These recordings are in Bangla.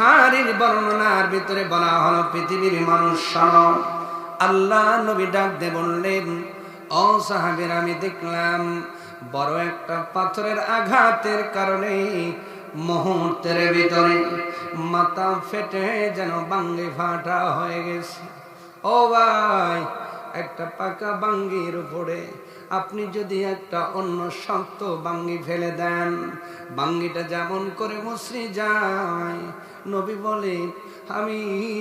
বুখারীর বর্ণনার ভিতরে বলা হলো পৃথিবীর মানুষ আল্লাহ নবী ডাক দে বললেন, ও সাহাবীর, আমি দেখলাম বড় একটা পাথরের আঘাতের কারণে মুহূর্তের ভিতরে মাথা ফেটে যেন বাঙ্গি ফাটা হয়ে গেছে। ও ভাই একটা পাকা বাঙ্গির উপরে। আপনি যদি একটা অন্য শক্ত বাঙ্গি ফেলে দেন, বাঙ্গিটা যেমন করে মশ্রী যায়। নবী বলে আমি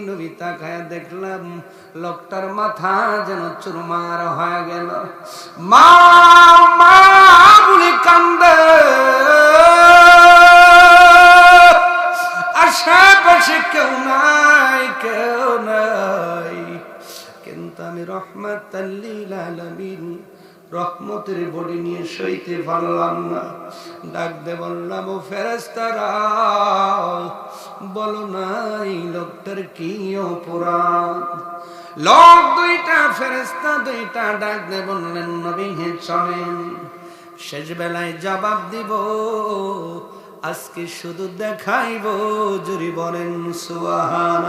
নবী তাকায় দেখলাম, লোকটার মাথা যেন চুরমার হয়ে গেল। মা রহমতের বডি নিয়ে সইতে পারলাম না। ডাক দে বললাম, ও ফেরেস্তারা বলো নাই লোকটার কি অপরাধ? লোক দুইটা ফেরেস্তা দুইটা, ডাক দে বললেন, নবী হে চলেন, শেষ বেলায় জবাব দিব, আজকে শুধু দেখাইব জুরি বলেন সুহান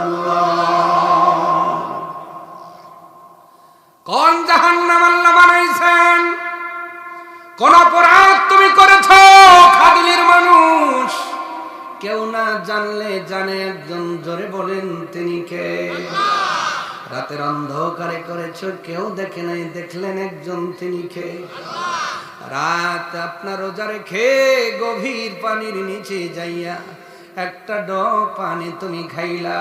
কোন আল্লাহ বানাইছেন? কোন অপরাধ তুমি করেছ খাদিলের মানুষ? কেউ না জানলে জানে, একজন জোরে বলেন, তিনি কে? রাতের অন্ধকারে করেছ, কেউ দেখে নাই, দেখলেন একজন, তিনি কে? রাত আপনার রোজা রেখে গভীর পানির নিচে যাইয়া, একটা ড পানি তুমি খাইলা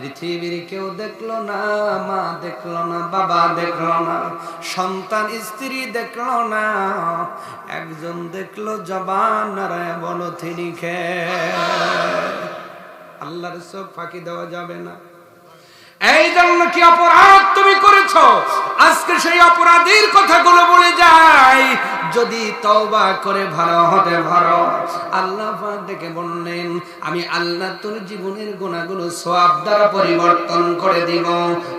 পৃথিবীর কেউ দেখল না, মা দেখল না, বাবা দেখল না, সন্তান, স্ত্রী দেখল না, একজন দেখল জবান বলো, তিনি খে আল্লাহর চোখ ফাঁকি দেওয়া যাবে না। এই জন্য কি অপরাধ তুমি করেছ? আজকে সেই অপরাধীর কথাগুলো বলে যাই। যদি তওবা করে ভালো হতে ভালো আল্লাহ ডেকে বললেন, আমি আল্লাহ তোর জীবনের গুণাগুলো সওয়াব দ্বারা পরিবর্তন করে দিব।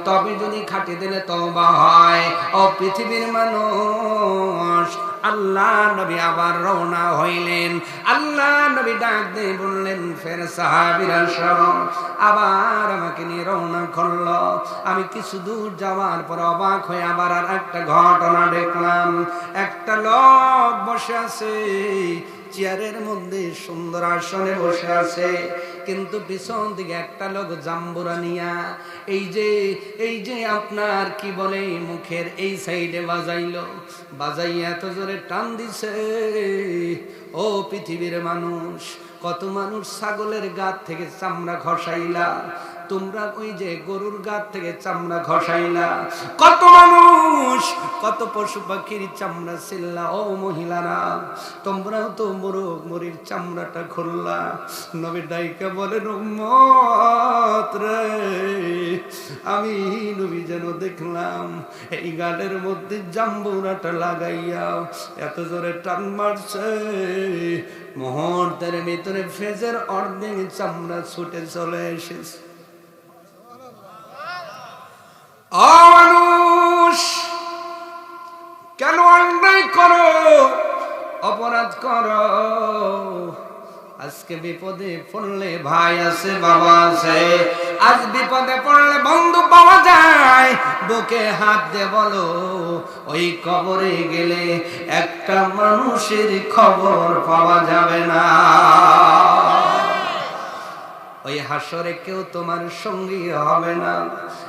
তবে যদি খাটি দিলে তওবা হয়, ও পৃথিবীর মানুষ আল্লাহ নবী আবার রওনা হইলেন। আল্লাহ নবী ডাক দিয়ে বললেন, ফের সাহাবিরা সব আবার আমাকে নিয়ে রওনা করল। আমি কিছু দূর যাওয়ার পর অবাক হয়ে আবার আর একটা ঘটনা দেখলাম। একটা লোক বসে আছে, চেয়ারের মধ্যে সুন্দর আসনে বসে আছে। কিন্তু পিছন দিকে একটা লোক জাম্বুরা নিয়া, এই যে এই যে আপনার কি বলে মুখের এই সাইডে বাজাইলো, বাজাইয়া এত জোরে টান দিছে। ও পৃথিবীর মানুষ, কত মানুষ ছাগলের গাত থেকে চামড়া ঘষাইলা তোমরা ওই যে গরুর গাত থেকে চামড়া ঘষাইলা। কত মানুষ, কত পশু পাখির চামড়া ছিল্লা ও মহিলারা। তোমরাও তো মোরগ মরির চামড়াটা খুললা। নবী ডাইকা বলেন আমি নবী যেন দেখলাম, এই গালের মধ্যে জাম্বুরাটা লাগাইয়া এত জোরে টান মারছে। মুহূর্তের ভিতরে ফেজের অর্ধেক চামড়া ছুটে চলে এসেছে। অমানুষ, কেন অন্যায় করো? অপরাধ করো। আজকে বিপদে পড়লে ভাই আছে, বাবা আছে। আজ বিপদে পড়লে বন্ধু পাওয়া যায়। বুকে হাত দে বলো, ওই কবরে গেলে একটা মানুষের খবর পাওয়া যাবে না। ওই হাসরে কেউ তোমার সঙ্গী হবে না,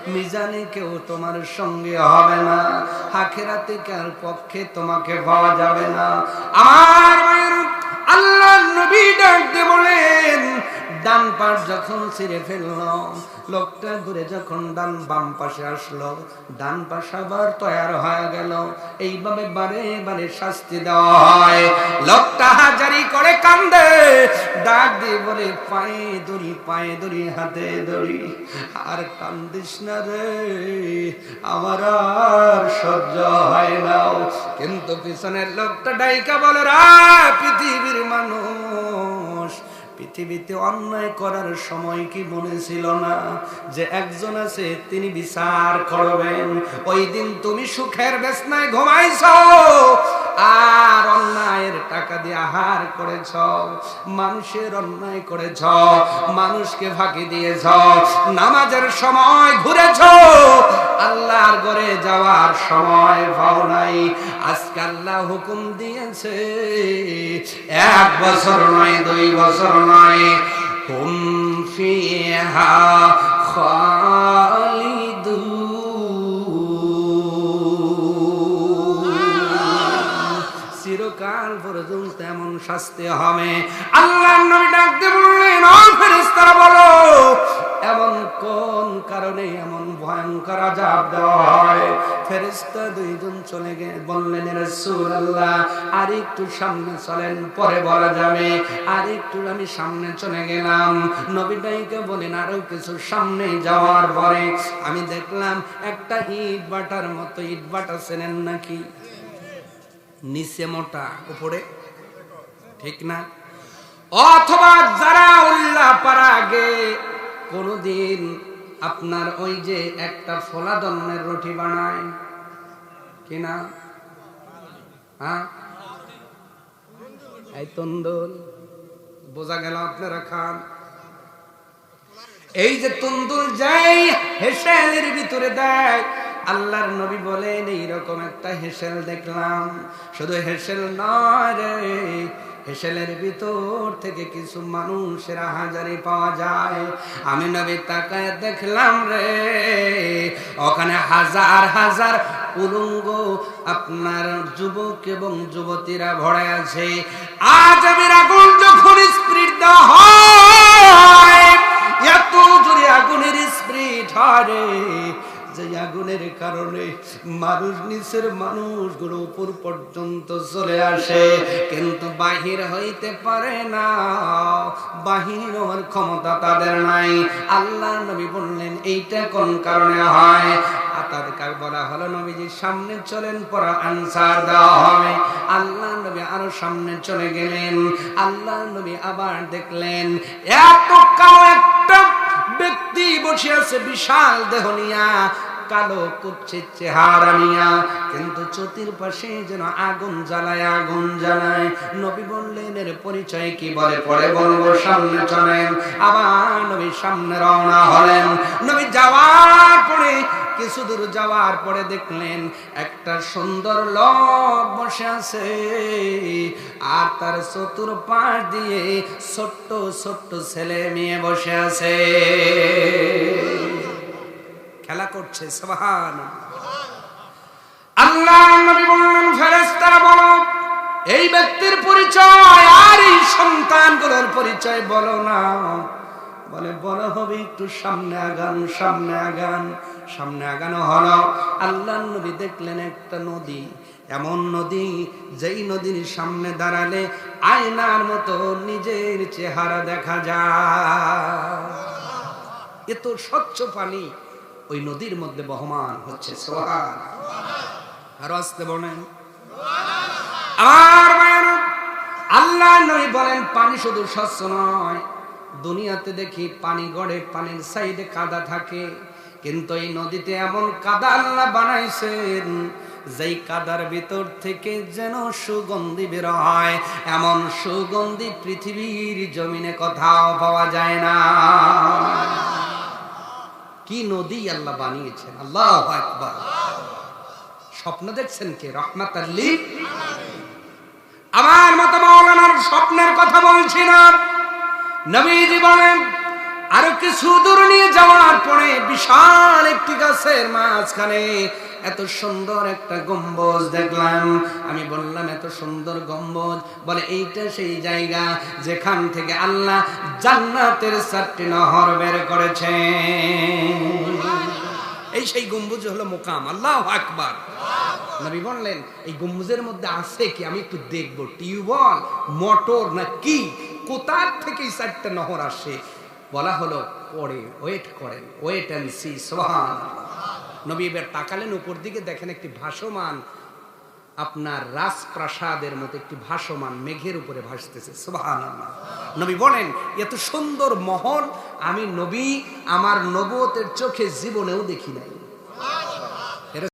মিজানে কেউ তোমার সঙ্গী হবে না হাখেরাতে কার পক্ষে তোমাকে পাওয়া যাবে না? আমার আল্লাহ নবী ডাকতে বলেন ডান পাশ যখন ছিঁড়ে ফেলল, লোকটা ঘুরে যখন ডান বাম পাশে আসলো, ডান পাশ আবার তৈয়ার হয়ে গেল। এইভাবে বারে বারে শাস্তি দেওয়া হয়। লোকটা হাজারি করে কান্দে, ডাক দিয়ে বলে, পায়ে দড়ি পায়ে দড়ি, হাতে দড়ি, আর কান্দিস না রে, আমার আর সহ্য হয় না। কিন্তু পিছনের লোকটা ডাইকা বলে, রা, পৃথিবীর মানুষ পৃথিবীতে অন্যায় করার সময় কি মনে ছিল না যে একজন আছে, তিনি বিচার করবেন। ওই দিন তুমি সুখের বেসনায় ঘুমাইছ। আর অন্যায়ের টাকা দিয়ে আহার করেছ, মানুষের অন্যায় করেছ, মানুষকে ফাঁকি দিয়েছ, নামাজের সময় ঘুরেছ, আল্লাহর ঘরে যাওয়ার সময় পাও নাই। আজকে আল্লাহ হুকুম দিয়েছে, এক বছর নয়, দুই বছর নয়। হুম ফিহা খালিদুন শাস্তি হবে। আল্লাহ নবী ডাকতে বললেন, ও ফেরেশতারা, বলো, এমন কোন কারণে এমন ভয়ঙ্কর আযাব দেওয়া হয় ফেরেশতা দুইজন চলে গিয়ে বললেন রাসূলুল্লাহ আর একটু সামনে চলেন, পরে বলা যাবে। আর একটু আমি সামনে চলে গেলাম। নবী ডাইকে বলেন আরও কিছু সামনে যাওয়ার পরে আমি দেখলাম একটা ইট বাটার মতো, ইট বাটা চেনেন নাকি? নিচে মোটা, উপরে? ঠিক না? অথবা যারা উল্লাহ পারা আগে কোনদিন আপনার ওই যে একটা ফোলা দন্নের রুটি বানায়। কিনা হ্যাঁ? এই তন্দুল বোঝা গেল আপনারা খান। এই যে তন্দুল যাই হেসেলের ভিতরে দেয়, আল্লাহর নবী বলেন, এইরকম একটা হেসেল দেখলাম। শুধু হেসেল নয় রে হেসেলের ভিতর থেকে কিছু মানুষের হাজারি পাওয়া যায়। আমি নবী তাকায় দেখলাম রে, ওখানে হাজার হাজার উলঙ্গ আপনার যুবক এবং যুবতীরা ভরে আছে। আজ আমি আগুন যখন স্পৃদ্ধ হয়, এত জোরে আগুনের স্প্রিট হারে যে আগুনের কারণে মানুষ নিচের মানুষগুলো উপর পর্যন্ত চলে আসে। কিন্তু বাহির হইতে পারে না। বাহির হওয়ার ক্ষমতা তাদের নাই। আল্লাহ নবী বললেন, এইটা কোন কারণে হয়? আর তাদেরকে বলা হলো নবীজির সামনে চলেন, পর আনসার দেওয়া হবে। আল্লাহ নবী আরও সামনে চলে গেলেন। আল্লাহ নবী আবার দেখলেন, এত কালো একটা ব্যক্তি বসে আছে বিশাল দেহ নিয়া, কালো কুচ্ছে চেহারা নিয়া। কিন্তু চতির পাশে যেন আগুন জ্বালায় আগুন জ্বালায়। নবী বললেন, এর পরিচয় কি বলে? পরে বলব, সামনে চলেন। আবার নবী সামনে রওনা হলেন। নবী যাওয়ার পরে কিছু দূর যাওয়ার পরে দেখলেন একটা সুন্দর লোক বসে আছে। আর তার চতুর পাশ দিয়ে ছোট্ট ছোট্ট ছেলে মেয়ে বসে আছে। খেলা করছে সবাহান আল্লাহ নবী বললেন বলো, এই ব্যক্তির পরিচয় আর এই সন্তানগুলোর পরিচয় বলো না। বলে, বলা হবে, একটু সামনে আগান সামনে আগান। সামনে আগানো হলো। আল্লাহ নবী দেখলেন একটা নদী। এমন নদী, যেই নদীর সামনে দাঁড়ালে আয়নার মতো নিজের চেহারা দেখা যায়। এত স্বচ্ছ পানি ওই নদীর মধ্যে বহমান হচ্ছে। সোহান আরও আসতে বলেন। আর আল্লাহ নবী বলেন, পানি শুধু স্বচ্ছ নয়। দুনিয়াতে দেখি পানি গড়ে, পানির সাইডে কাদা থাকে। কিন্তু এই নদীতে এমন কাদা আল্লাহ বানাইছেন, যেই কাদার ভিতর থেকে যেন সুগন্ধি বের হয়। এমন সুগন্ধি পৃথিবীর জমিনে কোথাও পাওয়া যায় না। কি নদী আল্লাহ বানিয়েছেন? আল্লাহ একবার স্বপ্ন দেখছেন কে? রহমাত আমার মতো মাওলানার নবীজি বলেন, আরও কিছু দূর নিয়ে যাওয়ার পরে বিশাল একটি গাছের মাঝখানে এত সুন্দর একটা গম্বুজ দেখলাম। আমি বললাম, এত সুন্দর গম্বুজ? বলে, এইটা সেই জায়গা যেখান থেকে আল্লাহ জান্নাতের চারটি নহর বের করেছে। এই সেই গম্বুজ হলো মোকাম, আল্লাহ আকবার। নবী বললেন, এই গম্বুজের মধ্যে আছে কি? আমি একটু দেখব। টিউবওয়েল, মোটর না কি? কোথার থেকে চারটা নহর আসে? বলা হলো, পরে ওয়েট করেন ওয়েট অ্যান্ড সি সোহান নবী এবার তাকালেন উপর দিকে, দেখেন একটি ভাসমান আপনার রাজপ্রাসাদের মতো একটি ভাসমান মেঘের উপরে ভাসতেছে সোহান নবী বলেন, এত সুন্দর মহল, আমি নবী, আমার নবতের চোখে জীবনেও দেখি নাই।